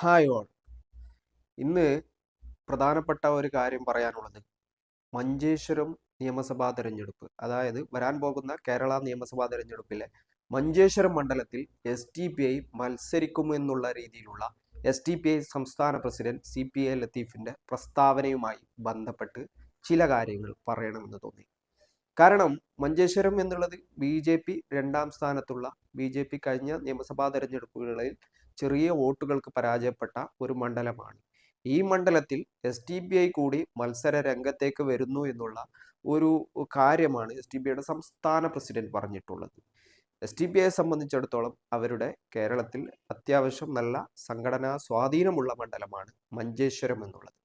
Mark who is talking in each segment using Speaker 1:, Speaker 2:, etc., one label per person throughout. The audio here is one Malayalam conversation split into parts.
Speaker 1: ഹായ് ഓൾ ഇന്ന് പ്രധാനപ്പെട്ട ഒരു കാര്യം പറയാനുള്ളത് മഞ്ചേശ്വരം നിയമസഭാ തിരഞ്ഞെടുപ്പ്. അതായത് വരാൻ പോകുന്ന കേരള നിയമസഭാ തിരഞ്ഞെടുപ്പിലെ മഞ്ചേശ്വരം മണ്ഡലത്തിൽ എസ് ടി പി ഐ മത്സരിക്കുമെന്നുള്ള രീതിയിലുള്ള എസ് ടി പി ഐ സംസ്ഥാന പ്രസിഡന്റ് സി പി ഐ ലത്തീഫിന്റെ പ്രസ്താവനയുമായി ബന്ധപ്പെട്ട് ചില കാര്യങ്ങൾ പറയണമെന്ന് തോന്നി. കാരണം മഞ്ചേശ്വരം എന്നുള്ളത് ബി ജെ പി രണ്ടാം സ്ഥാനത്തുള്ള ബി ജെ പി കഴിഞ്ഞ നിയമസഭാ തെരഞ്ഞെടുപ്പുകളിൽ ചെറിയ വോട്ടുകൾക്ക് പരാജയപ്പെട്ട ഒരു മണ്ഡലമാണ്. ഈ മണ്ഡലത്തിൽ എസ് ടി ബി ഐ കൂടി മത്സര രംഗത്തേക്ക് വരുന്നു എന്നുള്ള ഒരു കാര്യമാണ് എസ് ടി ബി ഐയുടെ സംസ്ഥാന പ്രസിഡന്റ് പറഞ്ഞിട്ടുള്ളത്. എസ് ടി ബി ഐയെ സംബന്ധിച്ചിടത്തോളം അവരുടെ കേരളത്തിൽ അത്യാവശ്യം നല്ല സംഘടനാ സ്വാധീനമുള്ള മണ്ഡലമാണ് മഞ്ചേശ്വരം എന്നുള്ളത്.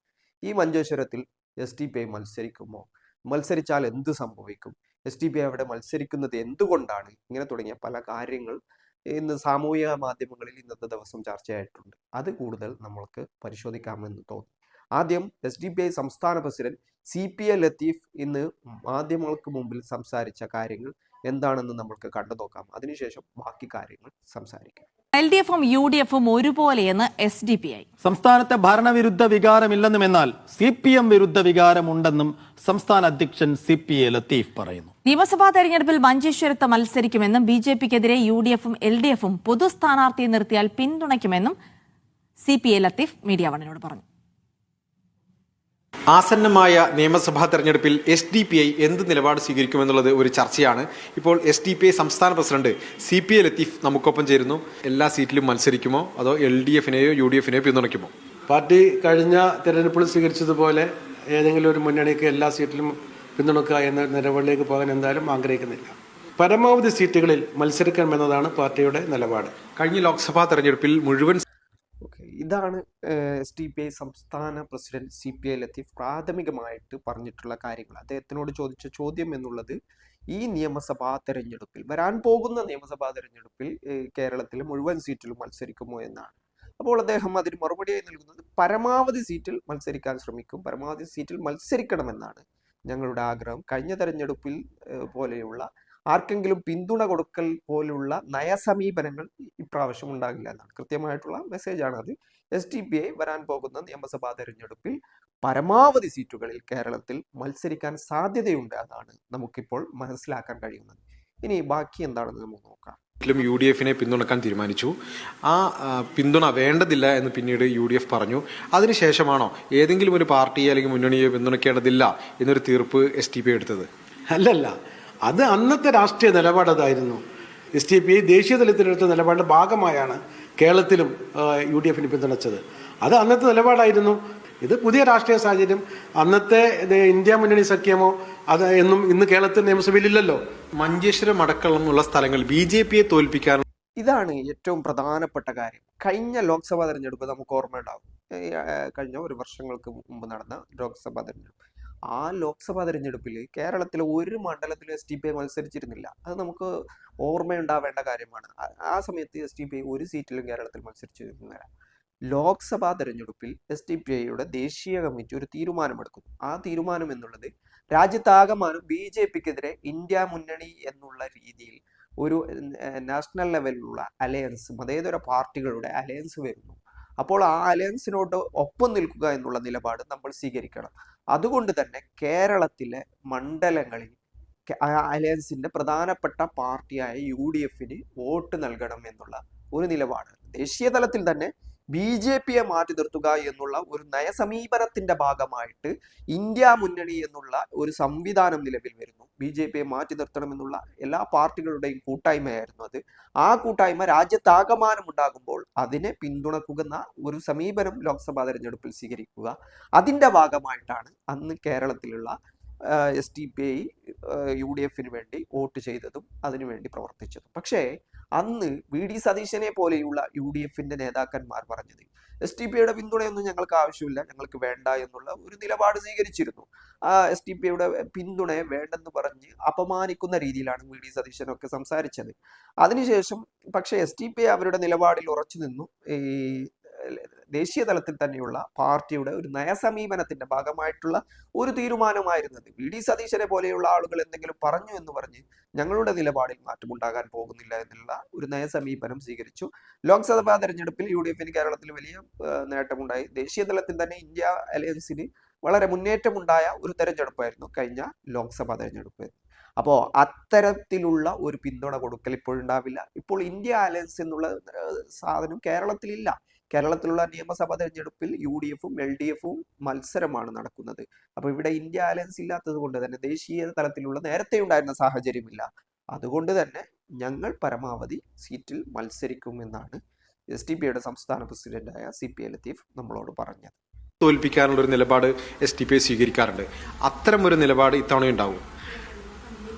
Speaker 1: ഈ മഞ്ചേശ്വരത്തിൽ എസ് ടി പി ഐ മത്സരിക്കുമോ? മത്സരിച്ചാൽ എന്ത് സംഭവിക്കും? എസ് ടി പി ഐ അവിടെ മത്സരിക്കുന്നത് എന്തുകൊണ്ടാണ്? ഇങ്ങനെ തുടങ്ങിയ പല കാര്യങ്ങൾ ഇന്ന് സാമൂഹിക മാധ്യമങ്ങളിൽ ഇന്നത്തെ ദിവസം ചർച്ചയായിട്ടുണ്ട്. അത് കൂടുതൽ നമ്മൾക്ക് പരിശോധിക്കാമെന്ന് തോന്നി. ആദ്യം എസ് ഡി പി ഐ സംസ്ഥാന president C P A Latheef ഇന്ന് മാധ്യമങ്ങൾക്ക് മുമ്പിൽ സംസാരിച്ച കാര്യങ്ങൾ എന്താണെന്ന് നമ്മൾക്ക് കണ്ടു നോക്കാം. അതിനുശേഷം ബാക്കി കാര്യങ്ങൾ സംസാരിക്കാം.
Speaker 2: എൽ ഡി എഫും യു ഡി എഫും ഒരുപോലെയെന്ന് എസ് ഡി പി ഐ.
Speaker 3: സംസ്ഥാനത്തെ ഭരണവിരുദ്ധ വികാരമില്ലെന്നും എന്നാൽ സി പി എം വിരുദ്ധ വികാരമുണ്ടെന്നും സംസ്ഥാന അധ്യക്ഷൻ സി പി എ ലത്തീഫ് പറയുന്നു.
Speaker 2: നിയമസഭാ തെരഞ്ഞെടുപ്പിൽ മഞ്ചേശ്വരത്ത് മത്സരിക്കുമെന്നും ബി ജെ പിക്കെതിരെ യു ഡി എഫും എൽ ഡി എഫും പൊതു സ്ഥാനാർത്ഥിയെ നിർത്തിയാൽ പിന്തുണയ്ക്കുമെന്നും C P A Latheef media വണിനോട് പറഞ്ഞു.
Speaker 4: ആസന്നമായ നിയമസഭാ തെരഞ്ഞെടുപ്പിൽ എസ് ഡി പി ഐ എന്ത് നിലപാട് സ്വീകരിക്കുമെന്നുള്ളത് ഒരു ചർച്ചയാണ്. ഇപ്പോൾ എസ് ഡി പി ഐ സംസ്ഥാന president C P I Latheef നമുക്കൊപ്പം ചേരുന്നു. എല്ലാ സീറ്റിലും മത്സരിക്കുമോ? അതോ എൽ ഡി എഫിനെയോ യു ഡി എഫിനെയോ പിന്തുണയ്ക്കുമോ?
Speaker 5: പാർട്ടി കഴിഞ്ഞ തെരഞ്ഞെടുപ്പിൽ സ്വീകരിച്ചതുപോലെ ഏതെങ്കിലും ഒരു മുന്നണിക്ക് എല്ലാ സീറ്റിലും പിന്തുണക്കുക എന്ന നിലപാടിലേക്ക് പോകാൻ എന്തായാലും ആഗ്രഹിക്കുന്നില്ല. പരമാവധി സീറ്റുകളിൽ മത്സരിക്കണമെന്നതാണ് പാർട്ടിയുടെ നിലപാട്.
Speaker 4: കഴിഞ്ഞ ലോക്സഭാ തെരഞ്ഞെടുപ്പിൽ മുഴുവൻ
Speaker 1: ഇതാണ് എസ് ഡി പി ഐ സംസ്ഥാന president C P I Latheef പ്രാഥമികമായിട്ട് പറഞ്ഞിട്ടുള്ള കാര്യങ്ങൾ. അദ്ദേഹത്തിനോട് ചോദിച്ച ചോദ്യം എന്നുള്ളത് ഈ നിയമസഭാ തെരഞ്ഞെടുപ്പിൽ വരാൻ പോകുന്ന നിയമസഭാ തെരഞ്ഞെടുപ്പിൽ കേരളത്തിൽ മുഴുവൻ സീറ്റിലും മത്സരിക്കുമോ എന്നാണ്. അപ്പോൾ അദ്ദേഹം അതിന് മറുപടിയായി നൽകുന്നത് പരമാവധി സീറ്റിൽ മത്സരിക്കാൻ ശ്രമിക്കും പരമാവധി സീറ്റിൽ മത്സരിക്കണമെന്നാണ് ഞങ്ങളുടെ ആഗ്രഹം. കഴിഞ്ഞ തെരഞ്ഞെടുപ്പിൽ പോലെയുള്ള ആർക്കെങ്കിലും പിന്തുണ കൊടുക്കൽ പോലുള്ള നയസമീപനങ്ങൾ ഇപ്രാവശ്യം ഉണ്ടാകില്ല എന്നാണ്. കൃത്യമായിട്ടുള്ള മെസ്സേജാണ് അത്. എസ് ടി പി ഐ വരാൻ പോകുന്ന നിയമസഭാ തെരഞ്ഞെടുപ്പിൽ പരമാവധി സീറ്റുകളിൽ കേരളത്തിൽ മത്സരിക്കാൻ സാധ്യതയുണ്ട് എന്നാണ് നമുക്കിപ്പോൾ മനസ്സിലാക്കാൻ കഴിയുന്നത്. ഇനി ബാക്കി എന്താണെന്ന് നമുക്ക് നോക്കാം ും.
Speaker 4: യു ഡി എഫിനെ പിന്തുണക്കാൻ തീരുമാനിച്ചു. ആ ആ, പിന്തുണ വേണ്ടതില്ല എന്ന് പിന്നീട് യു ഡി എഫ് പറഞ്ഞു. അതിനുശേഷമാണോ ഏതെങ്കിലും ഒരു പാർട്ടിയെ അല്ലെങ്കിൽ മുന്നണിയെ പിന്തുണയ്ക്കേണ്ടതില്ല എന്നൊരു തീർപ്പ് എസ് ടി പി എടുത്തത്?
Speaker 5: അല്ലല്ല. അത് അന്നത്തെ രാഷ്ട്രീയ നിലപാടതായിരുന്നു എസ് ടി പി ഐ ദേശീയ തലത്തിലെടുത്ത നിലപാടിന്റെ ഭാഗമായാണ് കേരളത്തിലും യു ഡി എഫിന് പിന്തുണച്ചത്. അത് അന്നത്തെ നിലപാടായിരുന്നു. ഇത് പുതിയ രാഷ്ട്രീയ സാഹചര്യം. അന്നത്തെ ഇന്ത്യ മുന്നണി സഖ്യമോ അത് എന്നും ഇന്ന് കേരളത്തിൽ നിയമസഭയിൽ ഇല്ലല്ലോ
Speaker 4: മഞ്ചേശ്വരം എന്നുള്ള സ്ഥലങ്ങൾ ബി ജെ പിയെ തോൽപ്പിക്കാൻ
Speaker 1: ഇതാണ് ഏറ്റവും പ്രധാനപ്പെട്ട കാര്യം. കഴിഞ്ഞ ലോക്സഭാ തെരഞ്ഞെടുപ്പ് നമുക്ക് ഓർമ്മയുണ്ടാവും. കഴിഞ്ഞ ഒരു വർഷങ്ങൾക്ക് മുമ്പ് നടന്ന ലോക്സഭാ തെരഞ്ഞെടുപ്പ്. ആ ലോക്സഭാ തെരഞ്ഞെടുപ്പിൽ കേരളത്തിലെ ഒരു മണ്ഡലത്തിലും എസ് ടി പി ഐ മത്സരിച്ചിരുന്നില്ല. അത് നമുക്ക് ഓർമ്മയുണ്ടാവേണ്ട കാര്യമാണ്. ആ- സമയത്ത് എസ് ടി പി ഐ ഒരു സീറ്റിലും കേരളത്തിൽ മത്സരിച്ചിരുന്നില്ല. ലോക്സഭാ തെരഞ്ഞെടുപ്പിൽ എസ് ടി പി ഐയുടെ ദേശീയ കമ്മിറ്റി ഒരു തീരുമാനമെടുക്കുന്നു. ആ തീരുമാനം എന്നുള്ളത് രാജ്യത്താകമാനം ബി ജെ പിക്കെതിരെ ഇന്ത്യ മുന്നണി എന്നുള്ള രീതിയിൽ ഒരു നാഷണൽ ലെവലിലുള്ള അലയൻസ് മതേതര പാർട്ടികളുടെ അലയൻസ് വരുന്നു. അപ്പോൾ ആ അലയൻസിനോട് ഒപ്പം നിൽക്കുക എന്നുള്ള നിലപാട് നമ്മൾ സ്വീകരിക്കണം. അതുകൊണ്ട് തന്നെ കേരളത്തിലെ മണ്ഡലങ്ങളിൽ അലയൻസിന്റെ പ്രധാനപ്പെട്ട പാർട്ടിയായ യു ഡി എഫിന് വോട്ട് നൽകണം എന്നുള്ള ഒരു നിലപാട്. ദേശീയ തലത്തിൽ തന്നെ ബി ജെ പിയെ മാറ്റി നിർത്തുക എന്നുള്ള ഒരു നയസമീപനത്തിന്റെ ഭാഗമായിട്ട് ഇന്ത്യ മുന്നണി എന്നുള്ള ഒരു സംവിധാനം നിലവിൽ വരുന്നു. ബി ജെ പിയെ മാറ്റി നിർത്തണമെന്നുള്ള എല്ലാ പാർട്ടികളുടെയും കൂട്ടായ്മയായിരുന്നു അത്. ആ കൂട്ടായ്മ രാജ്യത്താകമാനം ഉണ്ടാകുമ്പോൾ അതിനെ പിന്തുണക്കുന്ന ഒരു സമീപനം ലോക്സഭാ തെരഞ്ഞെടുപ്പിൽ സ്വീകരിക്കുക. അതിന്റെ ഭാഗമായിട്ടാണ് അന്ന് കേരളത്തിലുള്ള S T P I U D എഫിന് വേണ്ടി വോട്ട് ചെയ്തതും അതിനുവേണ്ടി പ്രവർത്തിച്ചതും. പക്ഷേ അന്ന് വി. ഡി. സതീശനെ പോലെയുള്ള യു ഡി എഫിന്റെ നേതാക്കന്മാർ പറഞ്ഞത്. എസ് ടി പി യുടെ പിന്തുണയൊന്നും ഞങ്ങൾക്ക് ആവശ്യമില്ല ഞങ്ങൾക്ക് വേണ്ട എന്നുള്ള ഒരു നിലപാട് സ്വീകരിച്ചിരുന്നു. ആ എസ് ടി പി ഐയുടെ പിന്തുണയെ വേണ്ടെന്ന് പറഞ്ഞ് അപമാനിക്കുന്ന രീതിയിലാണ് വി. ഡി. സതീശനൊക്കെ സംസാരിച്ചത്. അതിനുശേഷം പക്ഷേ എസ് ടി പി അവരുടെ നിലപാടിൽ ഉറച്ചു നിന്നു ഈ ദേശീയ തലത്തിൽ തന്നെയുള്ള പാർട്ടിയുടെ ഒരു നയസമീപനത്തിന്റെ ഭാഗമായിട്ടുള്ള ഒരു തീരുമാനമായിരുന്നത്. വി. ഡി. സതീശനെ പോലെയുള്ള ആളുകൾ എന്തെങ്കിലും പറഞ്ഞു എന്ന് പറഞ്ഞ് ഞങ്ങളുടെ നിലപാടിൽ മാറ്റമുണ്ടാകാൻ പോകുന്നില്ല എന്നുള്ള ഒരു നയസമീപനം സ്വീകരിച്ചു. ലോക്സഭാ തെരഞ്ഞെടുപ്പിൽ യു ഡി എഫിന് കേരളത്തിൽ വലിയ നേട്ടമുണ്ടായി. ദേശീയ തലത്തിൽ തന്നെ ഇന്ത്യ അലയൻസിന് വളരെ മുന്നേറ്റമുണ്ടായ ഒരു തെരഞ്ഞെടുപ്പായിരുന്നു കഴിഞ്ഞ ലോക്സഭാ തെരഞ്ഞെടുപ്പ്. അപ്പോൾ അത്തരത്തിലുള്ള ഒരു പിന്തുണ കൊടുക്കൽ ഇപ്പോഴുണ്ടാവില്ല. ഇപ്പോൾ ഇന്ത്യ അലയൻസ് എന്നുള്ള സാധനം കേരളത്തിലില്ല. കേരളത്തിലുള്ള നിയമസഭാ തെരഞ്ഞെടുപ്പിൽ യു ഡി എഫും എൽ ഡി എഫും മത്സരമാണ് നടക്കുന്നത്. അപ്പോൾ ഇവിടെ ഇന്ത്യ അലയൻസ് ഇല്ലാത്തത് കൊണ്ട് തന്നെ ദേശീയ തലത്തിലുള്ള നേരത്തെ ഉണ്ടായിരുന്ന സാഹചര്യമില്ല. അതുകൊണ്ട് തന്നെ ഞങ്ങൾ പരമാവധി സീറ്റിൽ മത്സരിക്കുമെന്നാണ് എസ് ടി പിയുടെ സംസ്ഥാന പ്രസിഡന്റായ സി പി എ ലത്തീഫ് നമ്മളോട് പറഞ്ഞത്.
Speaker 4: തോൽപ്പിക്കാനുള്ള ഒരു നിലപാട് എസ് ടി പി സ്വീകരിക്കാറുണ്ട്. അത്തരം ഒരു നിലപാട് ഇത്തവണ ഉണ്ടാവും.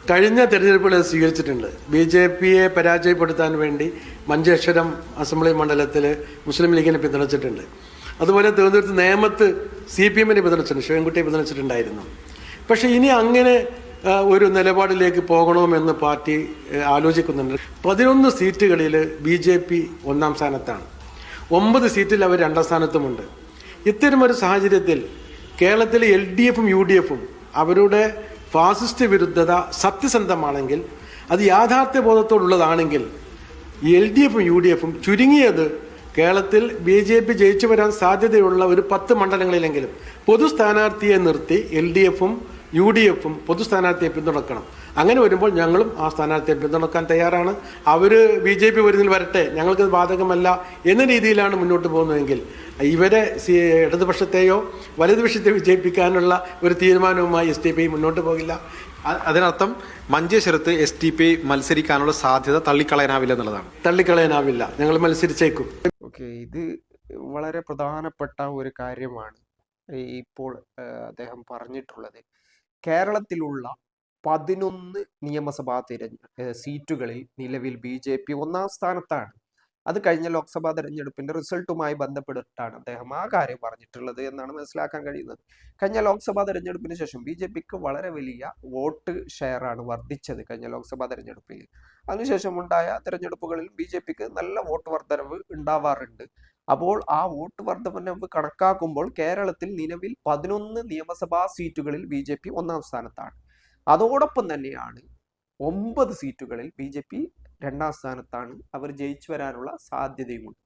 Speaker 5: കഴിഞ്ഞ തെരഞ്ഞെടുപ്പുകൾ സ്വീകരിച്ചിട്ടുണ്ട്. ബി ജെ പിയെ പരാജയപ്പെടുത്താൻ വേണ്ടി മഞ്ചേശ്വരം അസംബ്ലി മണ്ഡലത്തിൽ മുസ്ലിം ലീഗിനെ പിന്തുണച്ചിട്ടുണ്ട്. അതുപോലെ തിരുവനന്തപുരത്ത് നേമത്ത് സി പി എമ്മിനെ പിന്തുണച്ചിട്ടുണ്ട്. ശിവൻകുട്ടിയെ പിന്തുണച്ചിട്ടുണ്ടായിരുന്നു. പക്ഷേ ഇനി അങ്ങനെ ഒരു നിലപാടിലേക്ക് പോകണമെന്ന് പാർട്ടി ആലോചിക്കുന്നുണ്ട്. പതിനൊന്ന് സീറ്റുകളിൽ ബി ജെ പി ഒന്നാം സ്ഥാനത്താണ്. ഒമ്പത് സീറ്റിൽ അവർ രണ്ടാം സ്ഥാനത്തുമുണ്ട്. ഇത്തരമൊരു സാഹചര്യത്തിൽ കേരളത്തിലെ എൽ ഡി എഫും യു ഡി എഫും അവരുടെ ഫാസിസ്റ്റ് വിരുദ്ധത സത്യസന്ധമാണെങ്കിൽ അത് യാഥാർത്ഥ്യ ബോധത്തോടുള്ളതാണെങ്കിൽ എൽ ഡി എഫും യു ഡി എഫും ചുരുങ്ങിയത് കേരളത്തിൽ ബി ജെ പി ജയിച്ചു വരാൻ സാധ്യതയുള്ള ഒരു പത്ത് മണ്ഡലങ്ങളിലെങ്കിലും പൊതു സ്ഥാനാർത്ഥിയെ നിർത്തി എൽ ഡി എഫും യു ഡി എഫും പൊതു സ്ഥാനാർത്ഥിയെ പിന്തുണക്കണം. അങ്ങനെ വരുമ്പോൾ ഞങ്ങളും ആ സ്ഥാനാർത്ഥിയെ പിന്തുണക്കാൻ തയ്യാറാണ്. അവർ ബി ജെ പി വരുന്നതിൽ വരട്ടെ ഞങ്ങൾക്ക് ബാധകമല്ല എന്ന രീതിയിലാണ് മുന്നോട്ട് പോകുന്നതെങ്കിൽ ഇവരെ ഇടതുപക്ഷത്തെയോ വലതുപക്ഷത്തെ വിജയിപ്പിക്കാനുള്ള ഒരു തീരുമാനവുമായി എസ് ടി പി മുന്നോട്ട് പോകില്ല.
Speaker 4: അതിനർത്ഥം മഞ്ചേശ്വരത്ത് എസ് ടി പി മത്സരിക്കാനുള്ള സാധ്യത തള്ളിക്കളയാനാവില്ല എന്നുള്ളതാണ്.
Speaker 5: തള്ളിക്കളയാനാവില്ല. ഞങ്ങൾ മത്സരിച്ചേക്കും.
Speaker 1: ഓക്കെ ഇത് വളരെ പ്രധാനപ്പെട്ട ഒരു കാര്യമാണ് ഇപ്പോൾ അദ്ദേഹം പറഞ്ഞിട്ടുള്ളത്. കേരളത്തിലുള്ള പതിനൊന്ന് നിയമസഭാ തിരഞ്ഞ സീറ്റുകളിൽ നിലവിൽ ബി ജെ പി ഒന്നാം സ്ഥാനത്താണ്. അത് കഴിഞ്ഞ ലോക്സഭാ തെരഞ്ഞെടുപ്പിന്റെ റിസൾട്ടുമായി ബന്ധപ്പെട്ടിട്ടാണ് അദ്ദേഹം ആ കാര്യം പറഞ്ഞിട്ടുള്ളത് എന്നാണ് മനസ്സിലാക്കാൻ കഴിയുന്നത്. കഴിഞ്ഞ ലോക്സഭാ തെരഞ്ഞെടുപ്പിന് ശേഷം ബി ജെ പിക്ക് വളരെ വലിയ വോട്ട് ഷെയർ ആണ് വർദ്ധിച്ചത് കഴിഞ്ഞ ലോക്സഭാ തെരഞ്ഞെടുപ്പിൽ. അതിനുശേഷം ഉണ്ടായ തെരഞ്ഞെടുപ്പുകളിൽ ബി ജെ പിക്ക് നല്ല വോട്ട് വർധനവ് ഉണ്ടാവാറുണ്ട്. അപ്പോൾ ആ വോട്ട് വർധനവ് കണക്കാക്കുമ്പോൾ കേരളത്തിൽ നിലവിൽ പതിനൊന്ന് നിയമസഭാ സീറ്റുകളിൽ ബി ജെ പി ഒന്നാം സ്ഥാനത്താണ്. അതോടൊപ്പം തന്നെയാണ് ഒമ്പത് സീറ്റുകളിൽ ബി ജെ പി രണ്ടാം സ്ഥാനത്താണ് അവർ ജയിച്ചു വരാനുള്ള സാധ്യതയുമുണ്ട്.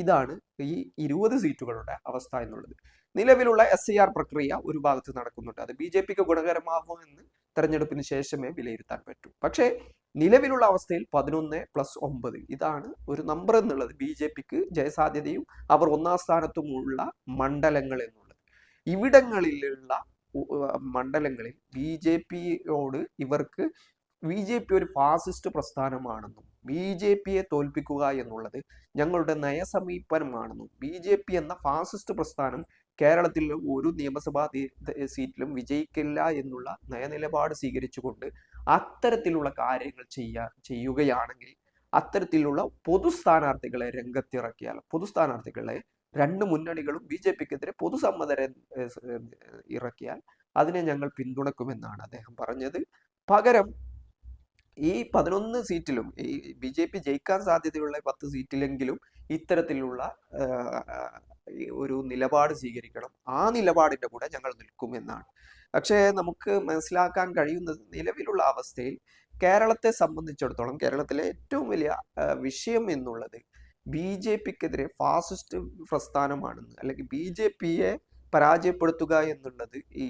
Speaker 1: ഇതാണ് ഈ ഇരുപത് സീറ്റുകളുടെ അവസ്ഥ എന്നുള്ളത്. നിലവിലുള്ള എസ് ഐ ആർ പ്രക്രിയ ഒരു ഭാഗത്ത് നടക്കുന്നുണ്ട്. അത് ബി ജെ പിക്ക് ഗുണകരമാകുമോ എന്ന് തെരഞ്ഞെടുപ്പിന് ശേഷമേ വിലയിരുത്താൻ പറ്റൂ. പക്ഷേ നിലവിലുള്ള അവസ്ഥയിൽ പതിനൊന്ന് പ്ലസ് ഒമ്പത് ഇതാണ് ഒരു നമ്പർ എന്നുള്ളത് ബി ജെ പിക്ക് ജയസാധ്യതയും അവർ ഒന്നാം സ്ഥാനത്തുമുള്ള മണ്ഡലങ്ങൾ എന്നുള്ളത്. ഇവിടങ്ങളിലുള്ള മണ്ഡലങ്ങളിൽ ബി ജെ പിയോട് ഇവർക്ക് ബി ജെ പി ഒരു ഫാസിസ്റ്റ് പ്രസ്ഥാനമാണെന്നും ബി ജെ പിയെ തോൽപ്പിക്കുക എന്നുള്ളത് ഞങ്ങളുടെ നയസമീപനമാണെന്നും ബി ജെ പി എന്ന ഫാസിസ്റ്റ് പ്രസ്ഥാനം കേരളത്തിൽ ഒരു നിയമസഭാ സീറ്റിലും വിജയിക്കില്ല എന്നുള്ള നയനിലപാട് സ്വീകരിച്ചുകൊണ്ട് അത്തരത്തിലുള്ള കാര്യങ്ങൾ ചെയ്യാ ചെയ്യുകയാണെങ്കിൽ അത്തരത്തിലുള്ള പൊതുസ്ഥാനാർത്ഥികളെ രംഗത്തിറക്കിയാൽ പൊതുസ്ഥാനാർത്ഥികളെ രണ്ട് മുന്നണികളും ബി ജെ പിക്കെതിരെ പൊതുസമ്മതരെ ഇറക്കിയാൽ അതിനെ ഞങ്ങൾ പിന്തുണക്കുമെന്നാണ് അദ്ദേഹം പറഞ്ഞത്. പകരം ഈ പതിനൊന്ന് സീറ്റിലും ഈ ബി ജെ പി ജയിക്കാൻ സാധ്യതയുള്ള പത്ത് സീറ്റിലെങ്കിലും ഇത്തരത്തിലുള്ള ഒരു നിലപാട് സ്വീകരിക്കണം. ആ നിലപാടിന്റെ കൂടെ ഞങ്ങൾ നിൽക്കും എന്നാണ്. പക്ഷേ നമുക്ക് മനസ്സിലാക്കാൻ കഴിയുന്നത് നിലവിലുള്ള അവസ്ഥയിൽ കേരളത്തെ സംബന്ധിച്ചിടത്തോളം കേരളത്തിലെ ഏറ്റവും വലിയ വിഷയം എന്നുള്ളത് ബി ജെ പിക്കെതിരെ ഫാസിസ്റ്റ് പ്രസ്ഥാനമാണെന്ന് അല്ലെങ്കിൽ ബി ജെ പിയെ പരാജയപ്പെടുത്തുക എന്നുള്ളത് ഈ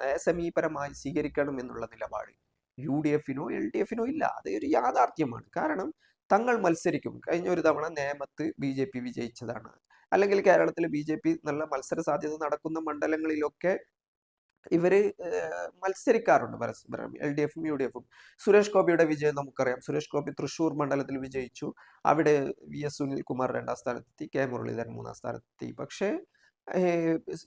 Speaker 1: നയസമീപരമായി സ്വീകരിക്കണം എന്നുള്ള നിലപാട് യു ഡി എഫിനോ എൽ ഡി എഫിനോ ഇല്ല. അത് ഒരു യാഥാർത്ഥ്യമാണ്. കാരണം തങ്ങൾ മത്സരിക്കും. കഴിഞ്ഞ ഒരു തവണ നേമത്ത് ബി ജെ പി വിജയിച്ചതാണ്. അല്ലെങ്കിൽ കേരളത്തിൽ ബി ജെ പി നല്ല മത്സര സാധ്യത നടക്കുന്ന മണ്ഡലങ്ങളിലൊക്കെ ഇവർ മത്സരിക്കാറുണ്ട് പരസ്പരം എൽ ഡി എഫും യു ഡി എഫും. സുരേഷ് ഗോപിയുടെ വിജയം നമുക്കറിയാം. സുരേഷ് ഗോപി തൃശൂർ മണ്ഡലത്തിൽ വിജയിച്ചു. അവിടെ വി എസ് സുനിൽകുമാർ രണ്ടാം സ്ഥാനത്തെത്തി കെ മുരളീധരൻ മൂന്നാം സ്ഥാനത്തെത്തി. പക്ഷേ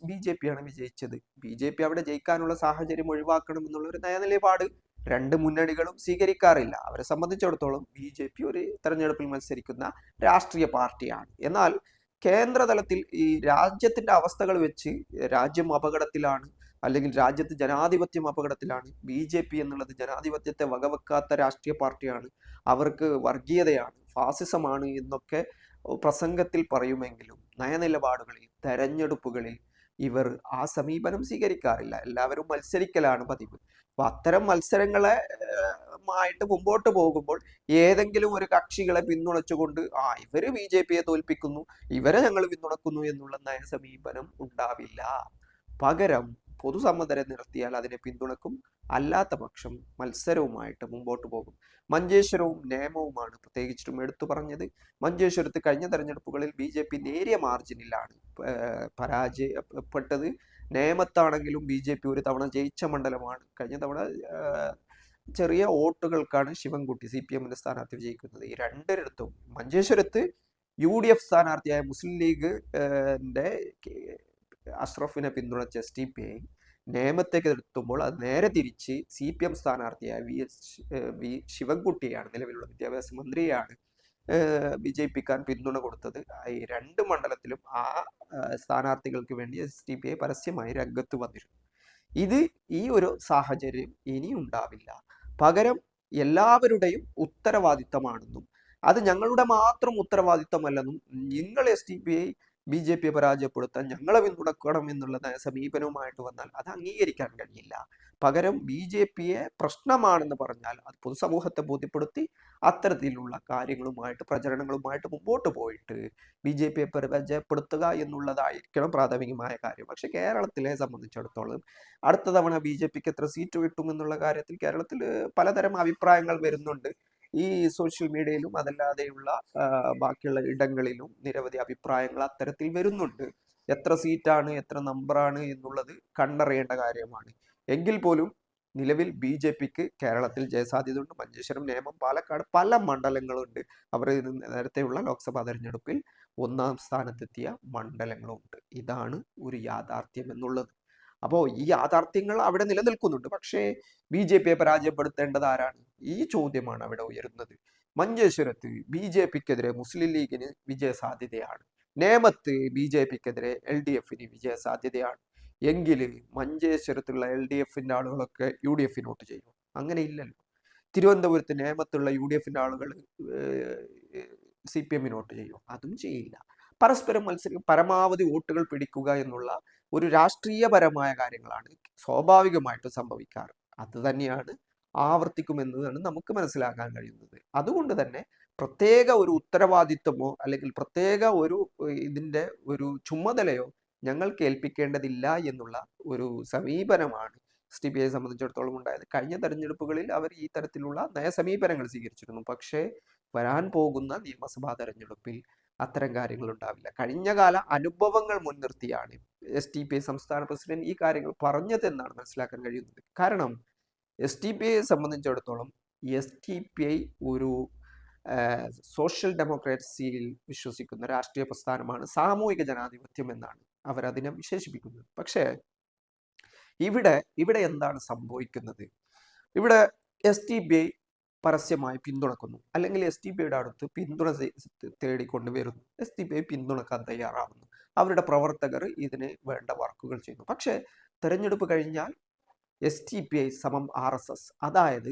Speaker 1: ബി ജെ പി ആണ് വിജയിച്ചത്. ബി ജെ പി അവിടെ ജയിക്കാനുള്ള സാഹചര്യം ഒഴിവാക്കണം എന്നുള്ള ഒരു നയനിലപാട് രണ്ട് മുന്നണികളും സ്വീകരിക്കാറില്ല. അവരെ സംബന്ധിച്ചിടത്തോളം ബി ജെ പി ഒരു തെരഞ്ഞെടുപ്പിൽ മത്സരിക്കുന്ന രാഷ്ട്രീയ പാർട്ടിയാണ്. എന്നാൽ കേന്ദ്രതലത്തിൽ ഈ രാജ്യത്തിന്റെ അവസ്ഥകൾ വെച്ച് രാജ്യം അപകടത്തിലാണ് അല്ലെങ്കിൽ രാജ്യത്ത് ജനാധിപത്യം അപകടത്തിലാണ് ബി ജെ പി എന്നുള്ളത് ജനാധിപത്യത്തെ വകവെക്കാത്ത രാഷ്ട്രീയ പാർട്ടിയാണ്. അവർക്ക് വർഗീയതയാണ് ഫാസിസമാണ് എന്നൊക്കെ പ്രസംഗത്തിൽ പറയുമെങ്കിലും നയനിലപാടുകളിൽ തെരഞ്ഞെടുപ്പുകളിൽ ഇവർ ആ സമീപനം സ്വീകരിക്കാറില്ല. എല്ലാവരും മത്സരിക്കലാണ് പതിവ്. അപ്പൊ അത്തരം മത്സരങ്ങളെ ആയിട്ട് മുമ്പോട്ട് പോകുമ്പോൾ ഏതെങ്കിലും ഒരു കക്ഷികളെ പിന്തുണച്ചുകൊണ്ട് ആ ഇവർ ബി ജെ പിയെ തോൽപ്പിക്കുന്നു ഇവരെ ഞങ്ങൾ പിന്തുണക്കുന്നു എന്നുള്ള നയ സമീപനം ഉണ്ടാവില്ല. പകരം പൊതുസമ്മതരെ നിർത്തിയാൽ അതിനെ പിന്തുണക്കും. അല്ലാത്ത പക്ഷം മത്സരവുമായിട്ട് മുമ്പോട്ട് പോകും. മഞ്ചേശ്വരവും നിയമവുമാണ് പ്രത്യേകിച്ചിട്ടും എടുത്തു പറഞ്ഞത്. മഞ്ചേശ്വരത്ത് കഴിഞ്ഞ തെരഞ്ഞെടുപ്പുകളിൽ ബി ജെ പി നേരിയ മാർജിനിലാണ് പരാജയപ്പെട്ടത്. നേമത്താണെങ്കിലും ബി ജെ പി ഒരു തവണ ജയിച്ച മണ്ഡലമാണ്. കഴിഞ്ഞ തവണ ചെറിയ വോട്ടുകൾക്കാണ് ശിവൻകുട്ടി സി പി എമ്മിന്റെ സ്ഥാനാർത്ഥി വിജയിക്കുന്നത്. ഈ രണ്ടിടത്തും മഞ്ചേശ്വരത്ത് യു ഡി എഫ് സ്ഥാനാർത്ഥിയായ മുസ്ലിം ലീഗ് അഷ്റഫിനെ പിന്തുണച്ച എസ് ടി പി ഐ നേമത്തേക്ക് എത്തുമ്പോൾ അത് നേരെ തിരിച്ച് സി പി എം സ്ഥാനാർത്ഥിയായ വി എസ് വി ശിവൻകുട്ടിയാണ് നിലവിലുള്ള വിദ്യാഭ്യാസ മന്ത്രിയാണ് വിജയിപ്പിക്കാൻ പിന്തുണ കൊടുത്തത്. ഈ രണ്ട് മണ്ഡലത്തിലും ആ സ്ഥാനാർത്ഥികൾക്ക് വേണ്ടി എസ് ടി പി ഐ പരസ്യമായി രംഗത്ത് വന്നിരുന്നു. ഇത് ഈ ഒരു സാഹചര്യം ഇനി ഉണ്ടാവില്ല. പകരം എല്ലാവരുടെയും ഉത്തരവാദിത്തമാണെന്നും അത് ഞങ്ങളുടെ മാത്രം ഉത്തരവാദിത്തമല്ലെന്നും നിങ്ങൾ S T P I B J പിയെ പരാജയപ്പെടുത്താൻ ഞങ്ങളെ പിന്തുണക്കണം എന്നുള്ള സമീപനവുമായിട്ട് വന്നാൽ അത് അംഗീകരിക്കാൻ കഴിയില്ല. പകരം ബി ജെ പിയെ പ്രശ്നമാണെന്ന് പറഞ്ഞാൽ അത് പൊതുസമൂഹത്തെ ബോധ്യപ്പെടുത്തി അത്തരത്തിലുള്ള കാര്യങ്ങളുമായിട്ട് പ്രചരണങ്ങളുമായിട്ട് മുമ്പോട്ട് പോയിട്ട് ബി ജെ പിയെ പരാജയപ്പെടുത്തുക എന്നുള്ളതായിരിക്കണം പ്രാഥമികമായ കാര്യം. പക്ഷെ കേരളത്തിലെ സംബന്ധിച്ചിടത്തോളം അടുത്ത തവണ ബി ജെ പിക്ക് എത്ര സീറ്റ് കിട്ടും എന്നുള്ള കാര്യത്തിൽ കേരളത്തിൽ പലതരം അഭിപ്രായങ്ങൾ വരുന്നുണ്ട്. ഈ സോഷ്യൽ മീഡിയയിലും അതല്ലാതെയുള്ള ബാക്കിയുള്ള ഇടങ്ങളിലും നിരവധി അഭിപ്രായങ്ങൾ അത്തരത്തിൽ വരുന്നുണ്ട്. എത്ര സീറ്റാണ് എത്ര നമ്പറാണ് എന്നുള്ളത് കണ്ടറിയേണ്ട കാര്യമാണ്. എങ്കിൽ പോലും നിലവിൽ ബി ജെ പിക്ക് കേരളത്തിൽ ജയസാധ്യതയുണ്ട്. മഞ്ചേശ്വരം നേമം പാലക്കാട് പല മണ്ഡലങ്ങളുണ്ട്. അവർ നേരത്തെയുള്ള ലോക്സഭാ തെരഞ്ഞെടുപ്പിൽ ഒന്നാം സ്ഥാനത്തെത്തിയ മണ്ഡലങ്ങളുണ്ട്. ഇതാണ് ഒരു യാഥാർത്ഥ്യം എന്നുള്ളത് അപ്പോൾ ഈ യാഥാർത്ഥ്യങ്ങൾ അവിടെ നിലനിൽക്കുന്നുണ്ട്. പക്ഷേ ബി ജെ പിയെ പരാജയപ്പെടുത്തേണ്ടത് ആരാണ്? ഈ ചോദ്യമാണ് അവിടെ ഉയരുന്നത്. മഞ്ചേശ്വരത്ത് ബി ജെ പിക്കെതിരെ മുസ്ലിം ലീഗിന് വിജയ സാധ്യതയാണ് നേമത്ത് ബി ജെ പിക്കെതിരെ എൽ ഡി എഫിന് വിജയ സാധ്യതയാണ് എങ്കിൽ മഞ്ചേശ്വരത്തുള്ള എൽ ഡി എഫിന്റെ ആളുകളൊക്കെ യു ഡി എഫിന് വോട്ട് ചെയ്യും. അങ്ങനെ ഇല്ലല്ലോ. തിരുവനന്തപുരത്ത് നേമത്തുള്ള യു ഡി എഫിന്റെ ആളുകൾ സി പി എമ്മിന് വോട്ട് ചെയ്യും. അതും ചെയ്യില്ല. പരസ്പരം മത്സരിക്കും പരമാവധി വോട്ടുകൾ പിടിക്കുക എന്നുള്ള ഒരു രാഷ്ട്രീയപരമായ കാര്യങ്ങളാണ് സ്വാഭാവികമായിട്ടും സംഭവിക്കാറ്. അത് തന്നെയാണ് ആവർത്തിക്കുമെന്നതാണ് നമുക്ക് മനസ്സിലാക്കാൻ കഴിയുന്നത്. അതുകൊണ്ട് തന്നെ പ്രത്യേക ഒരു ഉത്തരവാദിത്വമോ അല്ലെങ്കിൽ പ്രത്യേക ഒരു ഇതിന്റെ ഒരു ചുമതലയോ ഞങ്ങൾക്ക് ഏൽപ്പിക്കേണ്ടതില്ല എന്നുള്ള ഒരു സമീപനമാണ് എസ് ടി പി ഐ സംബന്ധിച്ചിടത്തോളം ഉണ്ടായത്. കഴിഞ്ഞ തെരഞ്ഞെടുപ്പുകളിൽ അവർ ഈ തരത്തിലുള്ള നയസമീപനങ്ങൾ സ്വീകരിച്ചിരുന്നു. പക്ഷേ വരാൻ പോകുന്ന നിയമസഭാ തെരഞ്ഞെടുപ്പിൽ അത്തരം കാര്യങ്ങൾ ഉണ്ടാവില്ല കഴിഞ്ഞ കാല അനുഭവങ്ങൾ മുൻനിർത്തിയാണ് എസ് ടി പി ഐ സംസ്ഥാന പ്രസിഡന്റ് ഈ കാര്യങ്ങൾ പറഞ്ഞതെന്നാണ് മനസ്സിലാക്കാൻ കഴിയുന്നത്. കാരണം എസ് ടി പി ഐയെ സംബന്ധിച്ചിടത്തോളം എസ് ടി പി ഐ ഒരു സോഷ്യൽ ഡെമോക്രസിയിൽ വിശ്വസിക്കുന്ന രാഷ്ട്രീയ പ്രസ്ഥാനമാണ്. സാമൂഹിക ജനാധിപത്യം എന്നാണ് അവരതിനെ വിശേഷിപ്പിക്കുന്നത്. പക്ഷേ ഇവിടെ ഇവിടെ എന്താണ് സംഭവിക്കുന്നത്? ഇവിടെ എസ് ടി ബി ഐ പരസ്യമായി പിന്തുണക്കുന്നു. അല്ലെങ്കിൽ എസ് ടി പിയുടെ അടുത്ത് പിന്തുണ തേടിക്കൊണ്ട് വരുന്നു എസ് ടി പിയെ ഐ പിന്തുണക്കാൻ തയ്യാറാവുന്നു. അവരുടെ പ്രവർത്തകർ ഇതിന് വേണ്ട വർക്കുകൾ ചെയ്യുന്നു. പക്ഷേ തെരഞ്ഞെടുപ്പ് കഴിഞ്ഞാൽ എസ് ടി പി ഐ സമം ആർ എസ് എസ് അതായത്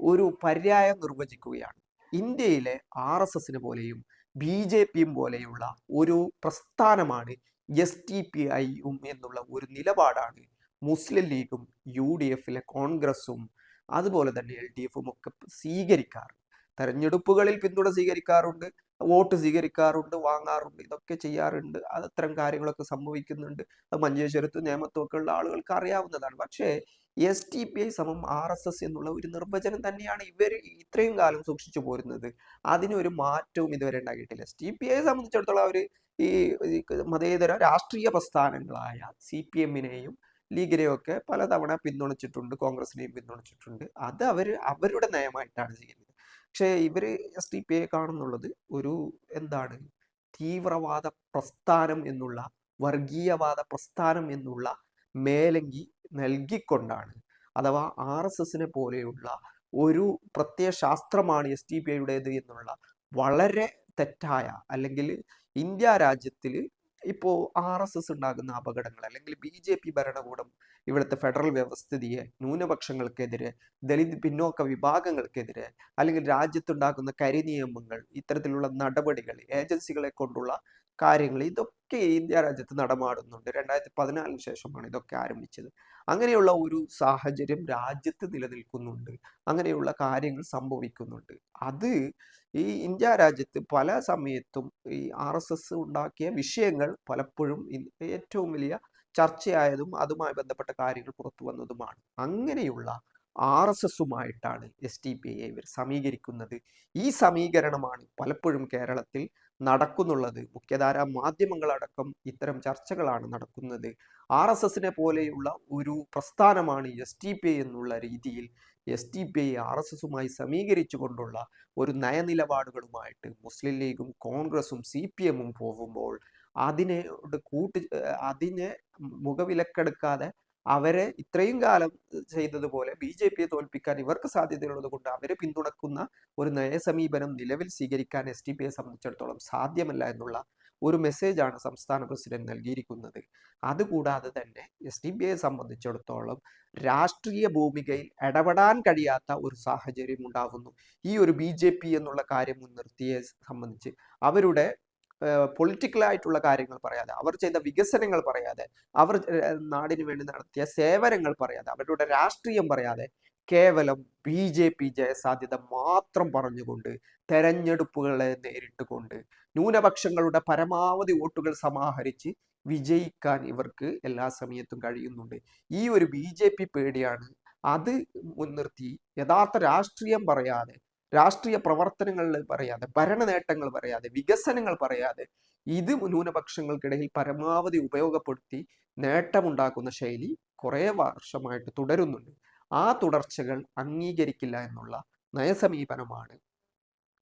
Speaker 1: ഒരു പര്യായം നിർവചിക്കുകയാണ്. ഇന്ത്യയിലെ ആർ എസ് എസിന് പോലെയും ബി ജെ പിയും പോലെയുള്ള ഒരു പ്രസ്ഥാനമാണ് എസ് ടി പി ഐയും എന്നുള്ള ഒരു നിലപാടാണ് മുസ്ലിം ലീഗും യു ഡി എഫിലെ കോൺഗ്രസും അതുപോലെ തന്നെ എൽ ഡി എഫും ഒക്കെ സ്വീകരിക്കാറ്. തെരഞ്ഞെടുപ്പുകളിൽ പിന്തുണ സ്വീകരിക്കാറുണ്ട് വോട്ട് സ്വീകരിക്കാറുണ്ട് വാങ്ങാറുണ്ട് ഇതൊക്കെ ചെയ്യാറുണ്ട്. അത് അത്തരം കാര്യങ്ങളൊക്കെ സംഭവിക്കുന്നുണ്ട്. അത് മഞ്ചേശ്വരത്ത് നേമത്തും ഒക്കെ ഉള്ള ആളുകൾക്ക് അറിയാവുന്നതാണ്. പക്ഷേ എസ് ടി പി ഐ സമം ആർ എസ് എസ് എന്നുള്ള ഒരു നിർവചനം തന്നെയാണ് ഇവർ ഇത്രയും കാലം സൂക്ഷിച്ചു പോരുന്നത്. അതിനൊരു മാറ്റവും ഇതുവരെ ഉണ്ടാക്കിയിട്ടില്ല എസ് ടി പി ഐ സംബന്ധിച്ചിടത്തോളം അവർ ഈ മതേതര രാഷ്ട്രീയ പ്രസ്ഥാനങ്ങളായ സി പി എമ്മിനെയും ലീഗിനെയും ഒക്കെ പലതവണ പിന്തുണച്ചിട്ടുണ്ട് കോൺഗ്രസിനെയും പിന്തുണച്ചിട്ടുണ്ട്. അത് അവർ അവരുടെ നയമായിട്ടാണ് ചെയ്യുന്നത്. പക്ഷേ ഇവർ എസ് ഡി പി ഐ കാണുന്നുള്ളത് ഒരു എന്താണ്? തീവ്രവാദ പ്രസ്ഥാനം എന്നുള്ള വർഗീയവാദ പ്രസ്ഥാനം എന്നുള്ള മേലങ്കി നൽകിക്കൊണ്ടാണ്. അഥവാ ആർ എസ് എസിനെ പോലെയുള്ള ഒരു പ്രത്യയ ശാസ്ത്രമാണ് എസ് ടി പി ഐയുടേത് എന്നുള്ള വളരെ തെറ്റായ അല്ലെങ്കിൽ ഇന്ത്യ രാജ്യത്തിൽ ഇപ്പോൾ ആർ എസ് എസ് ഉണ്ടാകുന്ന അപകടങ്ങൾ അല്ലെങ്കിൽ ബി ജെ പി ഭരണകൂടം ഇവിടുത്തെ ഫെഡറൽ വ്യവസ്ഥിതിയെ ന്യൂനപക്ഷങ്ങൾക്കെതിരെ ദളിത് പിന്നോക്ക വിഭാഗങ്ങൾക്കെതിരെ അല്ലെങ്കിൽ രാജ്യത്തുണ്ടാകുന്ന കരിനിയമങ്ങൾ ഇത്തരത്തിലുള്ള നടപടികൾ ഏജൻസികളെ കൊണ്ടുള്ള കാര്യങ്ങൾ. ഇതൊക്കെ ഇന്ത്യ രാജ്യത്ത് നടമാടുന്നുണ്ട്. രണ്ടായിരത്തി പതിനാലിന് ശേഷമാണ് ഇതൊക്കെ ആരംഭിച്ചത്. അങ്ങനെയുള്ള ഒരു സാഹചര്യം രാജ്യത്ത് നിലനിൽക്കുന്നുണ്ട്. അങ്ങനെയുള്ള കാര്യങ്ങൾ സംഭവിക്കുന്നുണ്ട്. അത് ഈ ഇന്ത്യ രാജ്യത്ത് പല സമയത്തും ഈ ആർ എസ് എസ് ഉണ്ടാക്കിയ വിഷയങ്ങൾ പലപ്പോഴും ഏറ്റവും വലിയ ചർച്ചയായതും അതുമായി ബന്ധപ്പെട്ട കാര്യങ്ങൾ പുറത്തു വന്നതുമാണ്. അങ്ങനെയുള്ള ആർ എസ് എസുമായിട്ടാണ് എസ് ടി പി ഐ ഇവർ സമീകരിക്കുന്നത്. ഈ സമീകരണമാണ് പലപ്പോഴും കേരളത്തിൽ നടക്കുന്നുള്ളത്. മുഖ്യധാര മാധ്യമങ്ങളടക്കം ഇത്തരം ചർച്ചകളാണ് നടക്കുന്നത്. ആർ എസ് എസിനെ പോലെയുള്ള ഒരു പ്രസ്ഥാനമാണ് എസ് ടി പി ഐ എന്നുള്ള രീതിയിൽ S T P I R S എസുമായി സമീകരിച്ചുകൊണ്ടുള്ള ഒരു നയനിലപാടുകളുമായിട്ട് മുസ്ലിം ലീഗും കോൺഗ്രസും സി പി എമ്മും പോകുമ്പോൾ അതിനോട് കൂട്ടി അതിനെ മുഖവിലക്കെടുക്കാതെ അവരെ ഇത്രയും കാലം ചെയ്തതുപോലെ ബി ജെ പിയെ തോൽപ്പിക്കാൻ ഇവർക്ക് സാധ്യതയുള്ളത് കൊണ്ട് അവരെ പിന്തുണക്കുന്ന ഒരു നയസമീപനം നിലവിൽ സ്വീകരിക്കാൻ എസ് ടി പിയെ സംബന്ധിച്ചിടത്തോളം സാധ്യമല്ല എന്നുള്ള ഒരു മെസ്സേജാണ് സംസ്ഥാന പ്രസിഡന്റ് നൽകിയിരിക്കുന്നത്. അതുകൂടാതെ തന്നെ എസ് ഡി പിയെ സംബന്ധിച്ചിടത്തോളം രാഷ്ട്രീയ ഭൂമികയിൽ ഇടപെടാൻ കഴിയാത്ത ഒരു സാഹചര്യം ഉണ്ടാകുന്നു ഈ ഒരു ബി ജെ പി എന്നുള്ള കാര്യം മുൻനിർത്തിയെ സംബന്ധിച്ച് അവരുടെ പൊളിറ്റിക്കൽ ആയിട്ടുള്ള കാര്യങ്ങൾ പറയാതെ അവർ ചെയ്ത വികസനങ്ങൾ പറയാതെ അവർ നാടിനു വേണ്ടി നടത്തിയ സേവനങ്ങൾ പറയാതെ അവരുടെ രാഷ്ട്രീയം പറയാതെ കേവലം ബി ജെ പി ജയസാധ്യത മാത്രം പറഞ്ഞുകൊണ്ട് തെരഞ്ഞെടുപ്പുകളെ നേരിട്ടുകൊണ്ട് ന്യൂനപക്ഷങ്ങളുടെ പരമാവധി വോട്ടുകൾ സമാഹരിച്ച് വിജയിക്കാൻ ഇവർക്ക് എല്ലാ സമയത്തും കഴിയുന്നുണ്ട്. ഈ ഒരു ബി പേടിയാണ് അത് മുൻനിർത്തി യഥാർത്ഥ രാഷ്ട്രീയം പറയാതെ രാഷ്ട്രീയ പ്രവർത്തനങ്ങൾ പറയാതെ ഭരണ നേട്ടങ്ങൾ പറയാതെ വികസനങ്ങൾ പറയാതെ ഇത് ന്യൂനപക്ഷങ്ങൾക്കിടയിൽ പരമാവധി ഉപയോഗപ്പെടുത്തി നേട്ടമുണ്ടാക്കുന്ന ശൈലി കുറേ വർഷമായിട്ട് തുടരുന്നുണ്ട്. ആ തുടർച്ചകൾ അംഗീകരിക്കില്ല എന്നുള്ള നയസമീപനമാണ്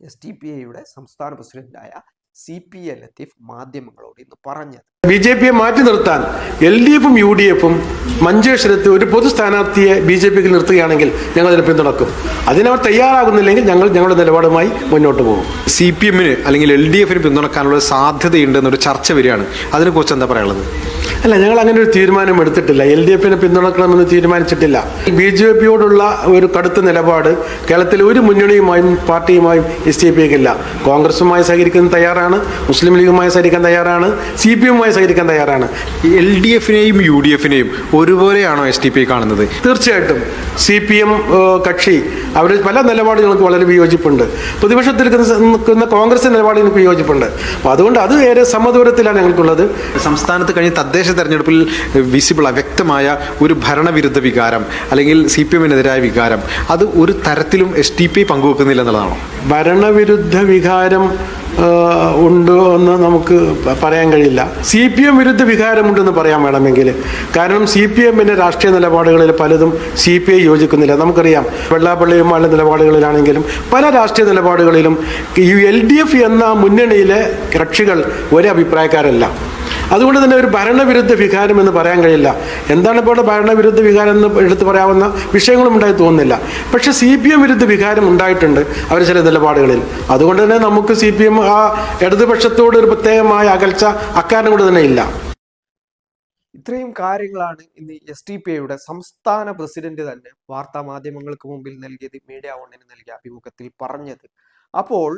Speaker 1: എസ് ടി പി ഐയുടെ സംസ്ഥാന പ്രസിഡന്റായ സി പി എ ലത്തീഫ് മാധ്യമങ്ങളോട് ഇന്ന് പറഞ്ഞത്.
Speaker 5: ബി ജെ പിയെ മാറ്റി നിർത്താൻ എൽ ഡി എഫും യു ഡി എഫും മഞ്ചേശ്വരത്ത് ഒരു പൊതു സ്ഥാനാർത്ഥിയെ ബി ജെ പിക്ക് നിർത്തുകയാണെങ്കിൽ ഞങ്ങൾ അതിനെ പിന്തുണക്കും. അതിനവർ തയ്യാറാകുന്നില്ലെങ്കിൽ ഞങ്ങൾ ഞങ്ങളുടെ നിലപാടുമായി മുന്നോട്ട് പോകും.
Speaker 4: സി പി എമ്മിന് അല്ലെങ്കിൽ എൽ ഡി എഫിന് പിന്തുണക്കാനുള്ള സാധ്യതയുണ്ടെന്നൊരു ചർച്ച വരികയാണ്. അതിനെക്കുറിച്ച് എന്താ പറയാനുള്ളത്?
Speaker 5: അല്ല ഞങ്ങൾ അങ്ങനെ ഒരു തീരുമാനം എടുത്തിട്ടില്ല. എൽ ഡി എഫിനെ പിന്തുണക്കണമെന്ന് തീരുമാനിച്ചിട്ടില്ല. ബി ജെ പിയോടുള്ള ഒരു കടുത്ത നിലപാട് കേരളത്തിൽ ഒരു മുന്നണിയുമായും പാർട്ടിയുമായും എസ് ഡി പിക്ക് ഇല്ല. കോൺഗ്രസുമായി സഹകരിക്കാൻ തയ്യാറാണ് മുസ്ലിം ലീഗുമായി സഹകരിക്കാൻ തയ്യാറാണ് സി പി എമ്മുമായി സഹകരിക്കാൻ തയ്യാറാണ്.
Speaker 4: എൽ ഡി എഫിനെയും യു ഡി എഫിനെയും ഒരുപോലെയാണോ എസ് ഡി പി കാണുന്നത്?
Speaker 5: തീർച്ചയായിട്ടും. സി പി എം കക്ഷി അവരിൽ പല നിലപാടുകൾക്ക് വളരെ വിയോജിപ്പുണ്ട്. പ്രതിപക്ഷത്തിൽ നിൽക്കുന്ന കോൺഗ്രസിന്റെ എനിക്ക് വിയോജിപ്പുണ്ട്. അപ്പോൾ അതുകൊണ്ട് അത് ഏറെ സമദൂരത്തിലാണ് ഞങ്ങൾക്കുള്ളത്.
Speaker 4: സംസ്ഥാനത്ത് കഴിഞ്ഞ തദ്ദേശ തെരഞ്ഞെടുപ്പിൽ വിസിബിൾ വ്യക്തമായ ഒരു ഭരണവിരുദ്ധ വികാരം അല്ലെങ്കിൽ സി പി എമ്മിനെതിരായ വികാരം അത് ഒരു തരത്തിലും എസ് ടി പി പങ്കുവെക്കുന്നില്ല എന്നുള്ളതാണോ?
Speaker 5: ഭരണവിരുദ്ധ വികാരം ഉണ്ടോ എന്ന് നമുക്ക് പറയാൻ കഴിയില്ല. സി പി എം വിരുദ്ധ വികാരമുണ്ടെന്ന് പറയാൻ വേണമെങ്കിൽ കാരണം സി പി എമ്മിന്റെ രാഷ്ട്രീയ നിലപാടുകളിൽ പലതും സി പി ഐ യോജിക്കുന്നില്ല. നമുക്കറിയാം വെള്ളാപ്പള്ളിയുമായുള്ള നിലപാടുകളിലാണെങ്കിലും പല രാഷ്ട്രീയ നിലപാടുകളിലും ഈ എൽ ഡി എഫ് എന്ന മുന്നണിയിലെ കക്ഷികൾ ഒരേ അഭിപ്രായക്കാരല്ല അതുകൊണ്ട് തന്നെ ഒരു ഭരണവിരുദ്ധ വികാരം എന്ന് പറയാൻ കഴിയില്ല. എന്താണ് ഇപ്പോൾ ഭരണവിരുദ്ധ വികാരം എന്ന് എടുത്തു പറയാവുന്ന വിഷയങ്ങളും ഉണ്ടായി തോന്നുന്നില്ല. പക്ഷെ സി പി എം വിരുദ്ധ വികാരം ഉണ്ടായിട്ടുണ്ട് അവർ ചില നിലപാടുകളിൽ. അതുകൊണ്ട് തന്നെ നമുക്ക് സി പി എം ആ ഇടതുപക്ഷത്തോട് ഒരു പ്രത്യേകമായ അകൽച്ച അക്കാരണം കൊണ്ട് തന്നെ ഇല്ല.
Speaker 1: ഇത്രയും കാര്യങ്ങളാണ് ഇന്ന് എസ് ടി പി ഐയുടെ സംസ്ഥാന പ്രസിഡന്റ് തന്നെ വാർത്താ മാധ്യമങ്ങൾക്ക് മുമ്പിൽ നൽകിയത് മീഡിയ ഓണിന് നൽകിയ അഭിമുഖത്തിൽ പറഞ്ഞത്. അപ്പോൾ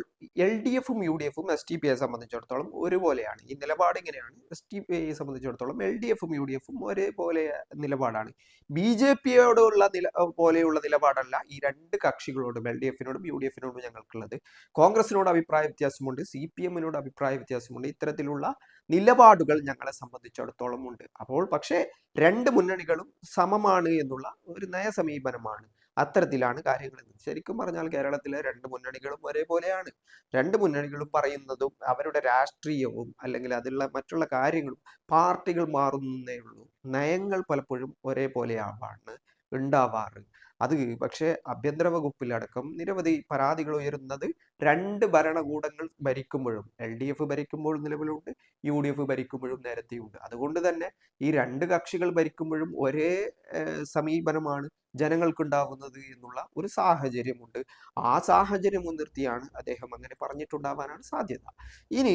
Speaker 1: എൽ ഡി എഫും യു ഡി എഫും എസ് ടി പി ഐയെ സംബന്ധിച്ചിടത്തോളം ഒരുപോലെയാണ്. ഈ നിലപാട് ഇങ്ങനെയാണ്. എസ് ടി പി ഐയെ സംബന്ധിച്ചിടത്തോളം എൽ ഡി എഫും യു ഡി എഫും ഒരേപോലെ നിലപാടാണ്. ബി ജെ പിയോടുള്ള നില പോലെയുള്ള നിലപാടല്ല ഈ രണ്ട് കക്ഷികളോടും എൽ ഡി എഫിനോടും യു ഡി എഫിനോടും ഞങ്ങൾക്കുള്ളത്. കോൺഗ്രസിനോട് അഭിപ്രായ വ്യത്യാസമുണ്ട് സി പി എമ്മിനോട് അഭിപ്രായ വ്യത്യാസമുണ്ട്. ഇത്തരത്തിലുള്ള നിലപാടുകൾ ഞങ്ങളെ സംബന്ധിച്ചിടത്തോളം ഉണ്ട്. അപ്പോൾ പക്ഷേ രണ്ട് മുന്നണികളും സമമാണ് എന്നുള്ള ഒരു നയസമീപനമാണ്. അത്തരത്തിലാണ് കാര്യങ്ങൾ ശരിക്കും പറഞ്ഞാൽ കേരളത്തിലെ രണ്ട് മുന്നണികളും ഒരേപോലെയാണ്. രണ്ട് മുന്നണികളും പറയുന്നതും അവരുടെ രാഷ്ട്രീയവും അല്ലെങ്കിൽ അതിലുള്ള മറ്റുള്ള കാര്യങ്ങളും പാർട്ടികൾ മാറുന്നേ ഉള്ളൂ. നയങ്ങൾ പലപ്പോഴും ഒരേപോലെയാവാണ് ഉണ്ടാവാറ്. അത് പക്ഷേ ആഭ്യന്തര വകുപ്പിലടക്കം നിരവധി പരാതികൾ ഉയരുന്നത് രണ്ട് ഭരണകൂടങ്ങൾ ഭരിക്കുമ്പോഴും എൽ ഡി എഫ് ഭരിക്കുമ്പോൾ നിലവിലുണ്ട് യു ഡി എഫ് ഭരിക്കുമ്പോഴും നേരത്തെയുണ്ട്. അതുകൊണ്ട് തന്നെ ഈ രണ്ട് കക്ഷികൾ ഭരിക്കുമ്പോഴും ഒരേ സമീപനമാണ് ജനങ്ങൾക്കുണ്ടാവുന്നത് എന്നുള്ള ഒരു സാഹചര്യമുണ്ട്. ആ സാഹചര്യം മുൻനിർത്തിയാണ് അദ്ദേഹം അങ്ങനെ പറഞ്ഞിട്ടുണ്ടാവാനാണ് സാധ്യത. ഇനി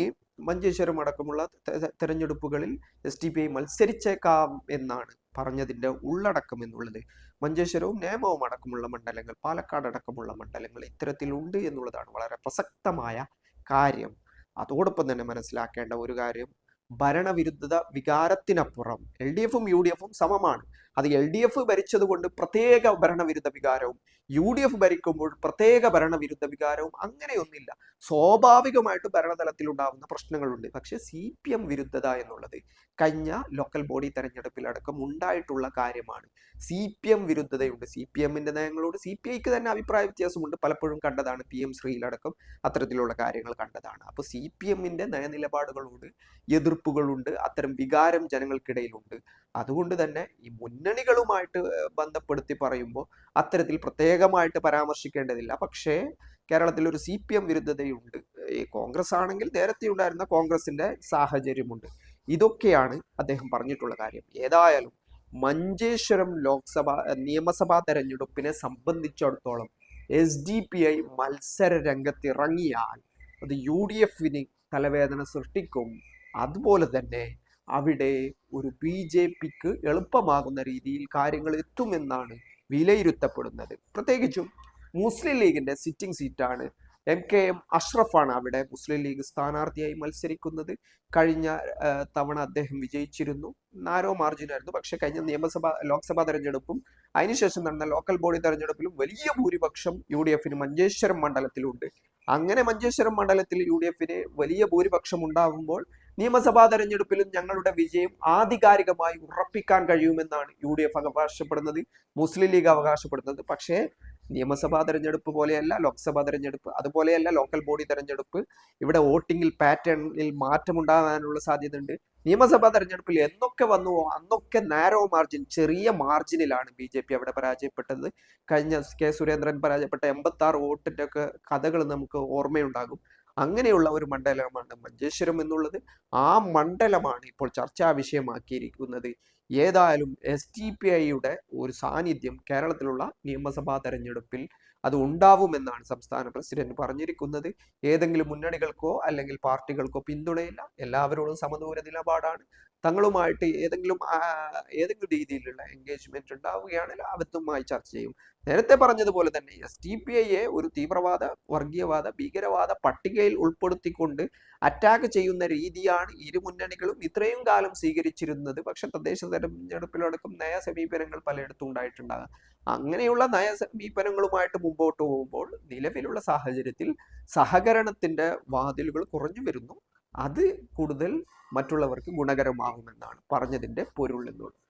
Speaker 1: മഞ്ചേശ്വരം അടക്കമുള്ള തെരഞ്ഞെടുപ്പുകളിൽ എസ് ടി പി ഐ മത്സരിച്ചേക്കാം എന്നാണ് പറഞ്ഞതിന്റെ ഉള്ളടക്കം എന്നുള്ളത്. മഞ്ചേശ്വരവും നേമവും അടക്കമുള്ള മണ്ഡലങ്ങൾ പാലക്കാട് അടക്കമുള്ള മണ്ഡലങ്ങൾ ഇത്തരത്തിലുണ്ട് എന്നുള്ളതാണ് വളരെ പ്രസക്തമായ കാര്യം. അതോടൊപ്പം തന്നെ മനസ്സിലാക്കേണ്ട ഒരു കാര്യം ഭരണവിരുദ്ധത വികാരത്തിനപ്പുറം എൽ ഡി എഫും യു ഡി എഫും സമമാണ്. അത് എൽ ഡി എഫ് ഭരിച്ചത് കൊണ്ട് പ്രത്യേക ഭരണവിരുദ്ധ വികാരവും യു ഡി എഫ് ഭരിക്കുമ്പോൾ പ്രത്യേക ഭരണവിരുദ്ധ വികാരവും അങ്ങനെയൊന്നില്ല സ്വാഭാവികമായിട്ട് ഭരണതലത്തിൽ ഉണ്ടാകുന്ന പ്രശ്നങ്ങളുണ്ട്. പക്ഷേ സി പി എം വിരുദ്ധത എന്നുള്ളത് കഴിഞ്ഞ ലോക്കൽ ബോഡി തെരഞ്ഞെടുപ്പിലടക്കം ഉണ്ടായിട്ടുള്ള കാര്യമാണ്. സി പി എം വിരുദ്ധതയുണ്ട്. സി പി എമ്മിന്റെ നയങ്ങളോട് സി പി ഐക്ക് തന്നെ അഭിപ്രായ വ്യത്യാസമുണ്ട്. പലപ്പോഴും കണ്ടതാണ് പി എം ശ്രീയിലടക്കം അത്തരത്തിലുള്ള കാര്യങ്ങൾ കണ്ടതാണ്. അപ്പോൾ സി പി എമ്മിന്റെ നയനിലപാടുകളോട് എതിർപ്പുകളുണ്ട്. അത്തരം വികാരം ജനങ്ങൾക്കിടയിലുണ്ട്. അതുകൊണ്ട് തന്നെ ഈ മുന്നണികളുമായിട്ട് ബന്ധപ്പെടുത്തി പറയുമ്പോൾ അത്തരത്തിൽ പ്രത്യേകമായിട്ട് പരാമർശിക്കേണ്ടതില്ല. പക്ഷേ കേരളത്തിൽ ഒരു സി പി എം വിരുദ്ധതയുണ്ട്. ഈ കോൺഗ്രസ് ആണെങ്കിൽ നേരത്തെ ഉണ്ടായിരുന്ന കോൺഗ്രസിന്റെ സാഹചര്യമുണ്ട്. ഇതൊക്കെയാണ് അദ്ദേഹം പറഞ്ഞിട്ടുള്ള കാര്യം. ഏതായാലും മഞ്ചേശ്വരം ലോക്സഭ നിയമസഭാ തെരഞ്ഞെടുപ്പിനെ സംബന്ധിച്ചിടത്തോളം എസ് ഡി പി ഐ മത്സര രംഗത്തിറങ്ങിയാൽ അത് യു ഡി എഫിന് തലവേദന സൃഷ്ടിക്കും. അതുപോലെ തന്നെ അവിടെ ഒരു ബി ജെ പിക്ക് എളുപ്പമാകുന്ന രീതിയിൽ കാര്യങ്ങൾ എത്തുമെന്നാണ് വിലയിരുത്തപ്പെടുന്നത്. പ്രത്യേകിച്ചും മുസ്ലിം ലീഗിന്റെ സിറ്റിംഗ് സീറ്റാണ് എം കെ എം അഷ്റഫാണ് അവിടെ മുസ്ലിം ലീഗ് സ്ഥാനാർത്ഥിയായി മത്സരിക്കുന്നത്. കഴിഞ്ഞ തവണ അദ്ദേഹം വിജയിച്ചിരുന്നു. നാരോ മാർജിനായിരുന്നു. പക്ഷേ കഴിഞ്ഞ നിയമസഭ ലോക്സഭാ തെരഞ്ഞെടുപ്പും അതിനുശേഷം നടന്ന ലോക്കൽ ബോഡി തെരഞ്ഞെടുപ്പിലും വലിയ ഭൂരിപക്ഷം യു ഡി എഫിന് മഞ്ചേശ്വരം മണ്ഡലത്തിലുണ്ട്. അങ്ങനെ മഞ്ചേശ്വരം മണ്ഡലത്തിൽ യു ഡി എഫിന് വലിയ ഭൂരിപക്ഷം ഉണ്ടാകുമ്പോൾ നിയമസഭാ തെരഞ്ഞെടുപ്പിലും ഞങ്ങളുടെ വിജയം ആധികാരികമായി ഉറപ്പിക്കാൻ കഴിയുമെന്നാണ് യു ഡി എഫ് അവകാശപ്പെടുന്നത് മുസ്ലിം ലീഗ് അവകാശപ്പെടുന്നത്. പക്ഷേ നിയമസഭാ തെരഞ്ഞെടുപ്പ് പോലെയല്ല ലോക്സഭാ തെരഞ്ഞെടുപ്പ് അതുപോലെയല്ല ലോക്കൽ ബോഡി തെരഞ്ഞെടുപ്പ്. ഇവിടെ വോട്ടിങ്ങിൽ പാറ്റേണിൽ മാറ്റമുണ്ടാകാനുള്ള സാധ്യതയുണ്ട്. നിയമസഭാ തെരഞ്ഞെടുപ്പിൽ എന്നൊക്കെ വന്നുവോ അന്നൊക്കെ നാരോ മാർജിൻ ചെറിയ മാർജിനിലാണ് ബി ജെ പി അവിടെ പരാജയപ്പെട്ടത്. കഴിഞ്ഞ കെ സുരേന്ദ്രൻ പരാജയപ്പെട്ട എൺപത്തി ആറ് വോട്ടിന്റെ ഒക്കെ കഥകൾ നമുക്ക് ഓർമ്മയുണ്ടാകും. അങ്ങനെയുള്ള ഒരു മണ്ഡലമാണ് മഞ്ചേശ്വരം എന്നുള്ളത്. ആ മണ്ഡലമാണ് ഇപ്പോൾ ചർച്ചാ വിഷയമാക്കിയിരിക്കുന്നത്. ഏതായാലും എസ് ടി പി ഐയുടെ ഒരു സാന്നിധ്യം കേരളത്തിലുള്ള നിയമസഭാ തെരഞ്ഞെടുപ്പിൽ അത് ഉണ്ടാവുമെന്നാണ് സംസ്ഥാന പ്രസിഡന്റ് പറഞ്ഞിരിക്കുന്നത്. ഏതെങ്കിലും മുന്നണികൾക്കോ അല്ലെങ്കിൽ പാർട്ടികൾക്കോ പിന്തുണയില്ല. എല്ലാവരോടും സമദൂര നിലപാടാണ്. തങ്ങളുമായിട്ട് ഏതെങ്കിലും ഏതെങ്കിലും രീതിയിലുള്ള എൻഗേജ്മെന്റ് ഉണ്ടാവുകയാണെങ്കിൽ അവത്തുമായി ചർച്ച ചെയ്യും. നേരത്തെ പറഞ്ഞതുപോലെ തന്നെ എസ് ടി പി ഐയെ ഒരു തീവ്രവാദ വർഗീയവാദ ഭീകരവാദ പട്ടികയിൽ ഉൾപ്പെടുത്തിക്കൊണ്ട് അറ്റാക്ക് ചെയ്യുന്ന രീതിയാണ് ഇരു മുന്നണികളും ഇത്രയും കാലം സ്വീകരിച്ചിരുന്നത്. പക്ഷെ തദ്ദേശ തെരഞ്ഞെടുപ്പിലടക്കം നയ സമീപനങ്ങൾ പലയിടത്തും ഉണ്ടായിട്ടുണ്ടാകാം. അങ്ങനെയുള്ള നയ സമീപനങ്ങളുമായിട്ട് മുമ്പോട്ട് പോകുമ്പോൾ നിലവിലുള്ള സാഹചര്യത്തിൽ സഹകരണത്തിന്റെ വാതിലുകൾ കുറഞ്ഞു വരുന്നു. അത് കൂടുതൽ മറ്റുള്ളവർക്ക് ഗുണകരമാകുമെന്നാണ് പറഞ്ഞതിന്റെ പൊരുൾ എന്നുള്ളത്.